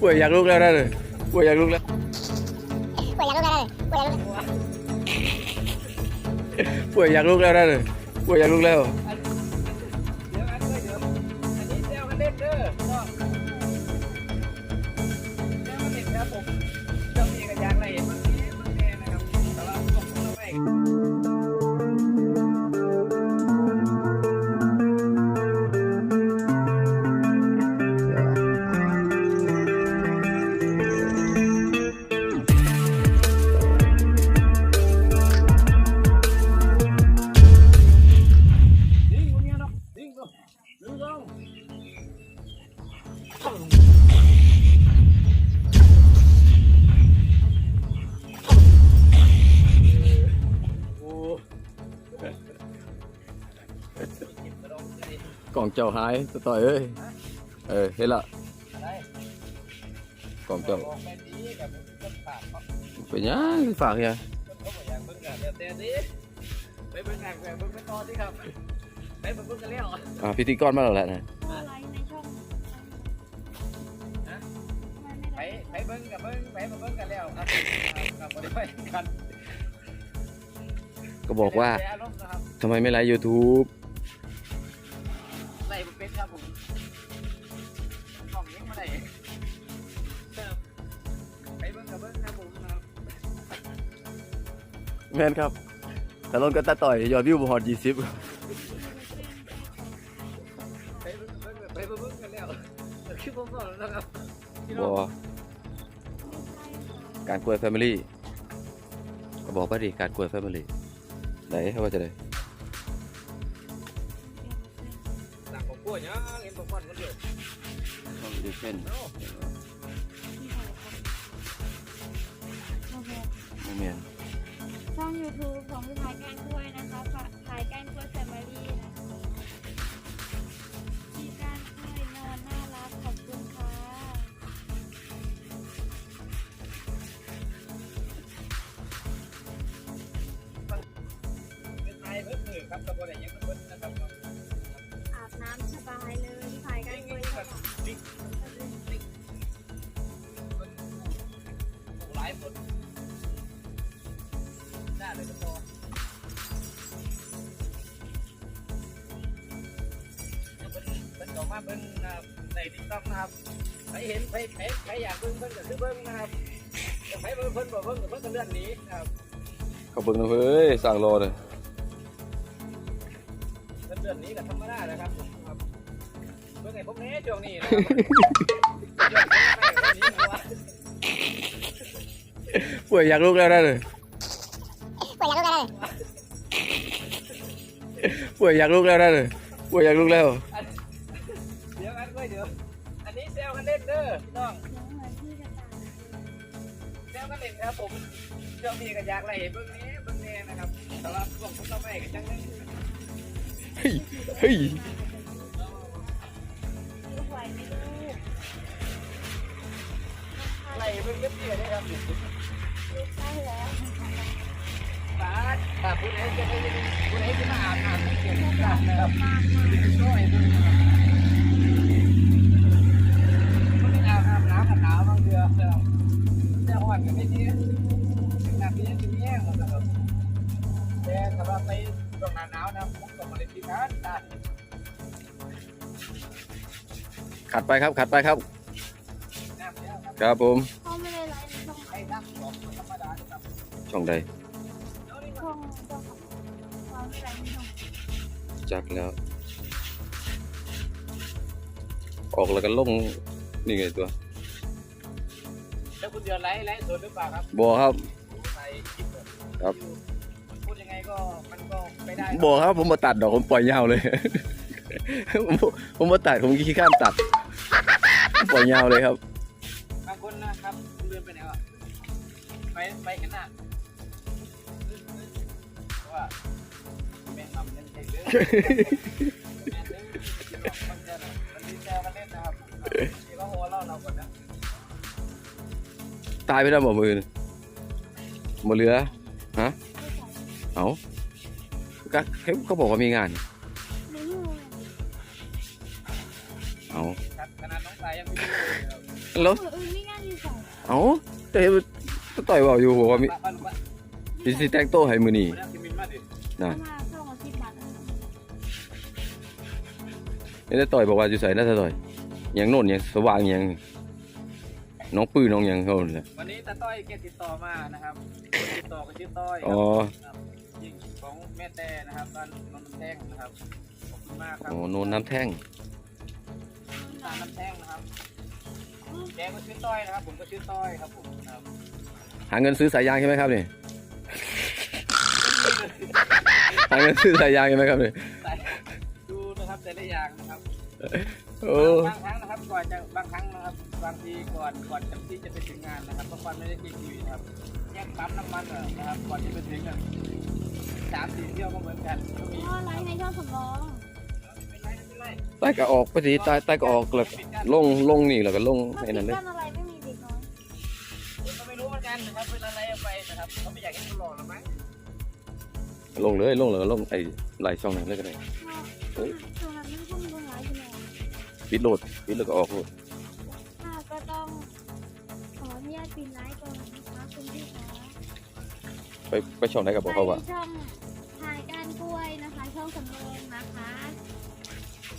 ป่วยอยากลุกแล้วนะเลยป่วยอยากลุกแล้วป่วยอยากลุกแล้วเลยป่วยอยากลุกกลัวป่วยอยากลุกแล้วนะเลยป่วยอยากลุกแล้วเดี๋ยวอันก็เดี๋ยวอันนี้แซวกันเล่นเด้อน้องแซวกันเล่นครับผม กล่องเจ้าหายสต่อยเอ้ย เออเห็นละอะไรกล่องเจ้าบอกแม่ดีกับคนฝากเขาเป็นยังฝากยังคนเขาบอกอยากเบิ่งกันเดี๋ยวแต่นี้ไปเบิ่งกันไปเบิ่งไปต่อที่ครับไปเบิ่งเบิ่งกันแล้ว อ่าพิธีกรมาแล้วแหละนะไลฟ์ในช่องไปไปเบิ่งกับเบิ่งไปมาเบิ่งกันแล้วครับครับบ่ได้ไปกันก็บอกว่าแต่อารมณ์นะครับทำไมไม่ไลฟ์ YouTube แม่นครับแต่ลนก็ตาต่อยยอดวิวบ่ฮอด20ไปเบิ่งกับเบิ่งไปเบิ่งกันแล้วคือผมบอกแล้วนะครับพี่น้บ่องการกล้วยแฟมิลี่ก็บอกไปดิการกล้วยแฟมิลี่ไหนให้ว่าจะได้สั่งผมกลัวยังเห็นผมก่อนคนเดียวดูเส้นเนาะ ไม่เมียน ช่อง YouTube ของพี่พายแกล้งกล้วยนะคะพายแกล้งกล้วยแฟมิลี่นะคะพี่ก้านกล้วยนอนน่ารักขอบคุณค่ะเป็นไทยเพิ่มมือครับตะบนไหนยังเพิ่มนะครับอาบน้ำสบายเลยพี่พายแกล้งกล้วยชอบบิ๊กบิ๊กหลายคน ได้เลยก็พอเป็นต่อมาเบิ้งในติ๊กต็อกนะครับใครเห็นใครใครใครอยากเบิ้งเบิ้งก็คือเบิ้งนะครับใครเบิ้งเพิ่นบอกเบิ้งก็เพิ่นก็เลื่อนหนีนะครับเขาเบิ่งนะเฮ้ยสั่งรอเลยเลื่อนหนีก็ธรรมดานะครับครับเบิ้งไงพวกนี้ช่วงนี้นะครับป่วยอยากลุกแล้วนะเลย ป่วยอยากลุกแล้วเลยป่วยอยากลุกแล้วนะเลยป่วยอยากลุกแล้ว เดี๋ยวอันไว้เดี๋ยว อันนี้แซวกันเล่นเด้อพี่น้องเดี๋ยวเหมือนพี่กระต่ายแซวกันเล่นครับผมช่วงนี้ก็อยากไล่เบิ่งนี้เบิ่งแน่นะครับแต่ว่าพวกผมต้องไปกันจังเลยเฮ้ยเฮ้ยลูกไหวไหมลูกไล่เบิ่งเรียบๆเลยครับลูกใช่แล้วตาตาผู้ใดจะได้ผู้ใดจะมาอาบน้ำเก็บกันนะครับช่วยเบิ่งนะครับมันเป็นอาบน้ำน้ำกันหนาวบางเดือนนะครับแต่หอนกันไม่ดีน้ำนี้จะแย่งนะครับแต่สำหรับไปช่วงหน้าหนาว ขัดไปครับขัดไปครับน้ำเนี้ยครับครับผมพ่อไม่ได้ไลฟ์ในช่องไอ้น้ำของธรรมดาครับช่องใด จักแล้ว ออกแล้วก็ลงนี่ไงตัวแล้วคุณเดือนไลฟ์ไลฟ์สดหรือเปล่าครับบ่ครับ ใส่คลิปครับ พูดยังไงก็มันก็ไม่ได้บ่ครับผมมาตัดดอกผมปล่อยยาวเลย ผมผมมาตัดผมขี้ข้านตัดปล่อยยาวเลยครับ บางคนนะครับคุณเดือนไปไหนวะไปไปกันหน้าว่า แม่งทำเล่นเองเด้อแม่งเด้อมันจะมันมีแซวกันเล่นนะครับที่ว่าหัวเราเราก่อนนะตายไปแล้วบ่มือนี่บ่เหลือฮะเอาก็เขาเขาบอกว่ามีงานไม่รู้เลยยังไม่รู้เลยครับแล้วมืออื่นมีงานอยู่สองเอ้าแต่เห็นก็ต่อยเว่าอยู่บอกว่ามีป้าป้าลูกป้ามีสิแต่งโต้ให้มือนี่มาแล้วคิมินมาดินะ นี่แต่ต่อยบอกว่าอยู่ใส่น่าจะต่อยหยังโน่นหยังสว่างหยังน้องปื้อน้องหยังเขาเลยวันนี้ตาต้อยแกติดต่อมานะครับคนติดต่อก็ชื่อต้อยคอ๋รัอบครับยิงของแม่แต่นะครับบ้านนนท์แท่งนะครับขอบคุณมากครับโอ้โนนน้ำแท่งตาน้ำแท่งนะครับแกก็ชื่อต้อยนะครับ ผมก็ชื่อต้อยครับผมครับหาเงินซื้อสายยางใช่ไหมครับนี่หาเงินซื้อสายยางใช่ไหมครับนี่ใโอ้บางครั้งนะครับก่อนจะบางครั้งนะครับบางทีก่อนก่อนจะที่จะไปถึงงานนะครับบางวันไม่ได้ทิ้งทีวีนะครับแยกปั๊มน้ำมันอะนะครับก่อนจะไปถึงอะสามสี่เที่ยวก็เหมือนกันก็มีพ่อไลฟ์ในช่องสำรองไม่เป็นไรไม่เป็นไรใต้ก็ออกไปสิใต้ใต้ก็ออกแล้วลงลงนี่แล้วก็ลงถ้าไอ้ปินั่ดนเลยกั้นอะไรไม่มีเด็กน้อยผมก็ไม่รู้เหมือนกันนะครับเป็นอะไรเอาไปนะครับเขาไม่อยากให้เขาหลอกหรอกมั้งลงเลยลงเลยลงไอ้ไหลช่องนั้นเลยก็ได้ ปิดโหลดปิดแล้วก็ออกโหลดค่ะก็ต้องขออนุญาตปิดไลฟ์ก่อนนะคะคุณพี่คะไปไปช่องไหนกับบอกเขาว่าไปช่องทายก้านกล้วยนะคะ ช่องสำรองนะคะ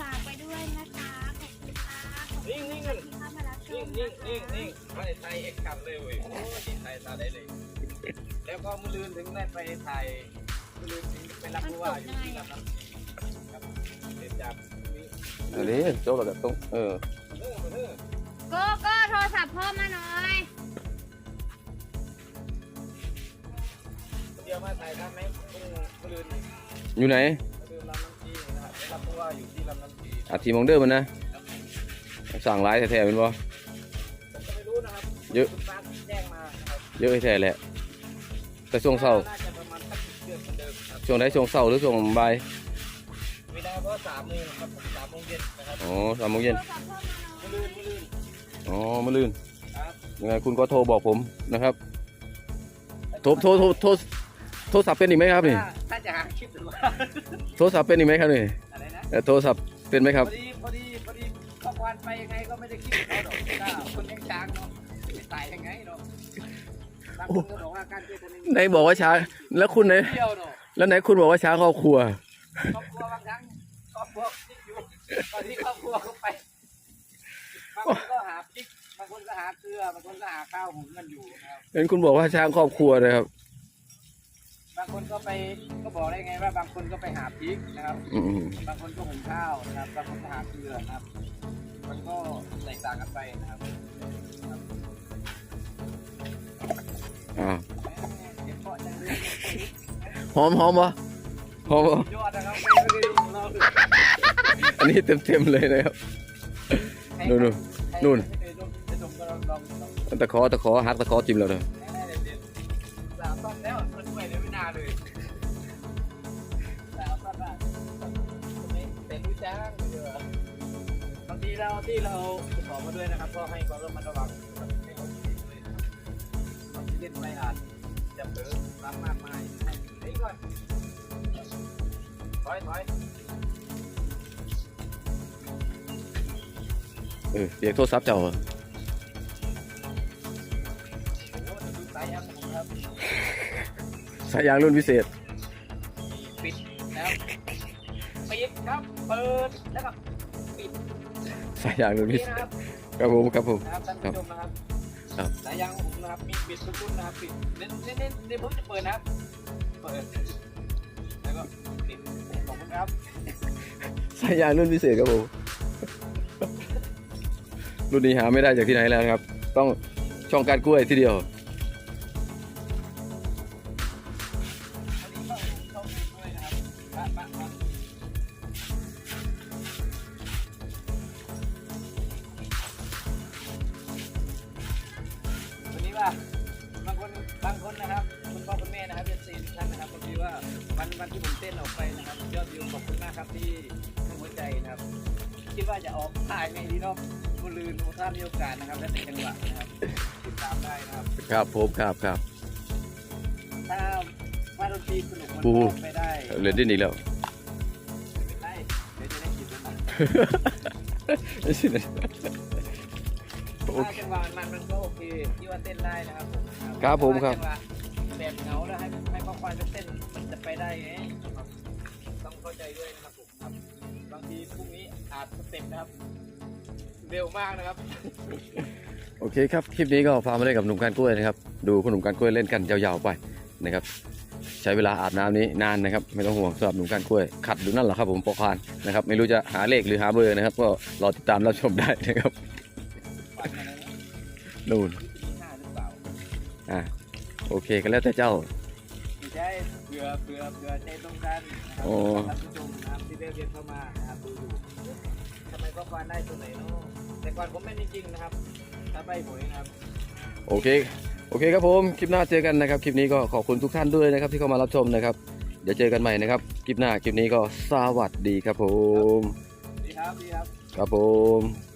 ฝากไปด้วยนะคะขอบคุณค่ะขอบคุณนิ่งนิ่งกันที่เข้ามารับชนิ่งมนิ่นะงนิ่งคะนิ่งไม่ไทยเอ็กซ์กันเลยเว้ยโอ้ยไทยตาได้เลย แล้วก็มือลืนถึงได้ไปถ่ายมือลืนถึงไปรับผู้ว่าอยู่ที่ลำน้ำชีครับเรียนจากนี้ อันนี้โจ้แล้วก็ต้องเออโก็ก็โทรศัพท์พ่อมาหน่อยเดี๋ยวมาถ่ายทำไหมพรุ่งมือลืนอยู่ไหนลืนลำน้ำชีนะครับรับผู้ว่าอยู่ที่ลำน้ำชีอาทีมองเดอร์มันนะ สั่งร้ายแท้ๆเป็นบ่ ผมก็ไม่รู้นะครับเยอะ คุณป้าแจ้งมานะครับเยอะแท้แหละแต่ช่วงเช้าน่าจะประมาณสักสิบเดือนเหมือนเดิมครับช่วงไหนช่วงเช้าหรือช่วงบ่าย เพราะสามโมงครับผมสามโมงเย็นนะครับอ๋อสามโมงเย็นโทรศัพท์พ่อมาหน่อยมือลืนมือลืนอ๋อมาลื่นครับ ยังไงคุณก็โทรบอกผมนะครับ โทรโทรโทรโทรโทรศัพท์เป็นอีกไหมครับนี่ ถ้าถ้าจะหาคลิปหรือว่าโทรศัพท์เป็นอีกไหมครับนี่อะไรนะเอ่อโทรศัพท์เป็นไหมครับพอดีพอดีพอดีข้อความไปยังไงก็ไม่ได้คิดเขาหรอกถ้าคนเลี้ยงช้างเนาะไม่ตายยังไงเนาะบางคนก็บอกว่าการช่วยคนเลี้ยงไหนบอกว่าช้าแล้วคุณไหนเที่ยวเนาะแล้วไหนคุณบอกว่าช้าครอบครัว ครอบครัวบางครั้งครอบครัวพลิกอยู่ตอนที่ครอบครัวเขาไปบางคนก็หาพริกบางคนก็หาเกลือบางคนก็หาข้าวหุงกันอยู่นะครับเห็นคุณบอกว่าช้างครอบครัวนะครับ บางคนก็ไปก็บอกได้ไงว่าบางคนก็ไปหาพริกนะครับ อืมบางคนก็หุงข้าวนะครับ บางคนก็หาเกลือนะครับ มันก็แตกต่างกันไปนะครับอ่า เก็บเพาะจังเลย หอมหอมปะ เคยดูเราอันนี้เต็มๆเลยนะครับนู่นนู่นตะขอตะขอหักตะขอจิ้มแล้วเนอะแน่ๆเด็ดๆสาวต้นแล้วมันด้วยเดี๋ยวไม่นานเรางเยอะบางทีเราที่เราขอมาด้วยนะครับก็ให้ความระมัดระวังให้เขาดีด้วยนะครับบางทีเล่นไปอาจจะเผลอรับมากมายเฮ้ยก่อน อยถอยเออเรียกโทรศัพท์เจ้าเหรอโอ้โหดูสายยางผมครับสายยางรุ่นพิเศษ ปิดแล้วปิดครับเปิดแล้วก็ปิดสายยางรุ่นพินี่เศษนะครับครับผมครับผม นะครับท่านผู้ชมนะครับครับ สายยางของผมนะครับมีปิดทุกรุ่นนะครับปิดเน้นเน้นเน้นเดี๋ยวผมจะเปิดนะครับเปิด คุณครับสายยางรุ่นพิเศษครับผม รุ่นนี้หาไม่ได้จากที่ไหนแล้วนะครับ ต้องช่องการกล้วยที่เดียวอันนี้ก็เข้าไปด้วยนะครับบ้านบ้านบ้านวันนี้ว่าบางคนบางคนนะครับคุณพ่อคุณแม่นะครับเอฟซีทุกท่านนะครับบางทีว่า วันวันที่ผมเต้นออกไปนะครับยอดวิวขอบคุณมากครับที่ให้หัวใจนะครับ คิดว่าจะออกถ่ายไงดีเนาะบุลืนโอท่ามีโอกาสนะครับและแต่จังหวะนะครับติดตามได้นะครับ ครับผมครับครับถ้าว่าดนตรีสนุกมันโอ้ก็ไปได้เล่นดิ้นอีกแล้วได้เดี๋ยวจะได้กินแล้วนะโอถ้าเคจังหวะมันมันก็โอเคที่ว่าเต้นได้นะครับผมครับผมครับจังหวะ แบบเหงาแล้วให้ให้พ่อควายไปเต้นมันจะไปได้ไงครับต้องเข้าใจด้วยนะครับผมครับบางทีพรุ่งนี้อาจสเต็ปนะครับ เร็วมากนะครับ โอเคครับ คลิปนี้ก็พามาเล่นกับหนุ่มการกล้วยนะครับ ดูคุณหนุ่มการกล้วยเล่นกันยาวๆไปนะครับ ใช้เวลาอาบน้ำนี้นานนะครับ ไม่ต้องห่วงสำหรับหนุ่มการกล้วย ขัดอยู่นั่นแหละครับผมปอคานนะครับ ไม่รู้จะหาเลขหรือหาเบอร์นะครับ ก็รอติดตามรับชมได้นะครับฝันอะไรนะนู่นที่ห้าหรือเปล่าอะ โอเคกันแล้วแต่เจ้าไม่ใช่เผื่อเผื่อเผื่อใจตรงกันนะครับโอ้ ท่านผู้ชมนะครับที่ได้เรียนเข้ามานะครับดูอยู่ทำไมพ่อควายได้ตัวไหนเนาะแต่ก่อนผมไม่จริงๆนะครับถ้าไปหวยนะครับ โอเค โอเคครับผม คลิปหน้าเจอกันนะครับ คลิปนี้ก็ขอบคุณทุกท่านด้วยนะครับ ที่เข้ามารับชมนะครับ เดี๋ยวเจอกันใหม่นะครับ คลิปหน้า คลิปนี้ก็สวัสดีครับผม ดีครับดีครับ ครับผม